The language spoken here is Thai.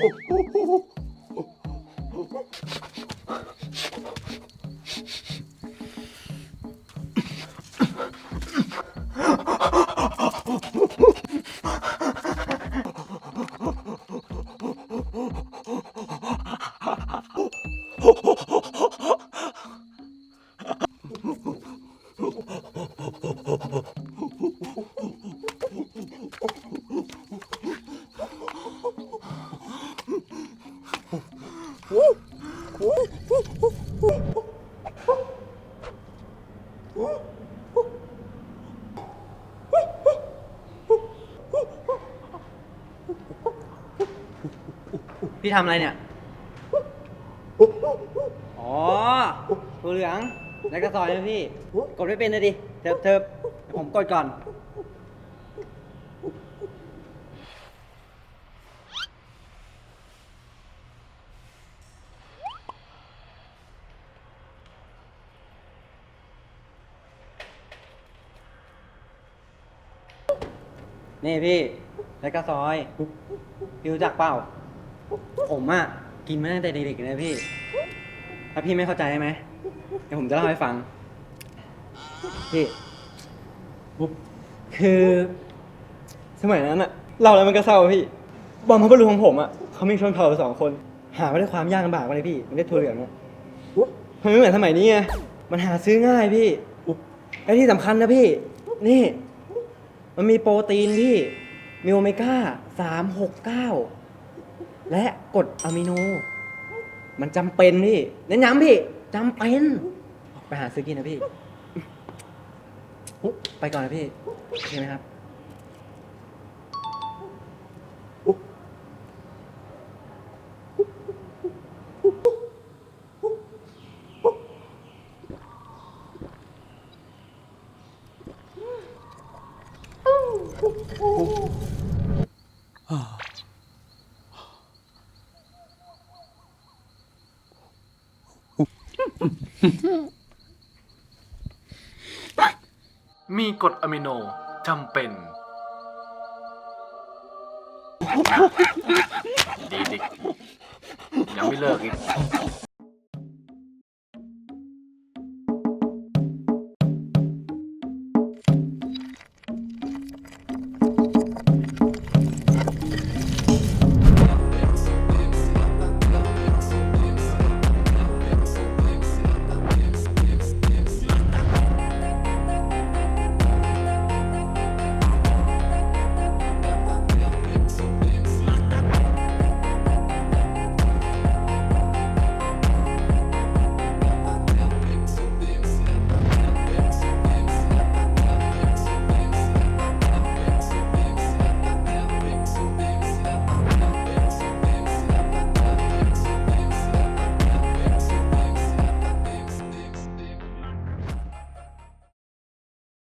어, 어, 어, 어, 어, 어. พี่ทำอะไรเนี่ย อ๋อตัวเหลือง แล้วก็ซอยนะพี่ กดไม่เป็นนะดิเทิบเทิบผมกดก่อน นี่พี่แล้วก็ซอยพี่รู้จักเปล่า ผมอะกินมาตั้งแต่เด็กๆเลยพี่ ถ้าพี่ไม่เข้าใจใช่ไหมเดี๋ยวผมจะเล่าให้ฟัง พี่ปุ๊บคือ สมัยนั้นอะเราแล้วมันก็เศร้าพี่บอมพระบรมของผมอะเขามีชนเผ่าสองคน หาไมาด้ความยากลำบากมาเลยพี่ มันได้ถั่วเหลืองอะมันไม่เหมือนสมัยนี้ไงมันหาซื้อง่ายพี่ไอ้ที่สำคัญนะพี่ นี่ มันมีโปรตีนพี่มีโอเมก้าสามหกเก้าและกรดอะมิโน มันจำเป็นพี่เน้นย้ำพี่จำเป็น ไปหาซื้อกินนะพี่ ไปก่อนนะพี่ โอเคไหมครับ มีกรดอะมิโนจำเป็น ดีดิยังไม่เลิกอีก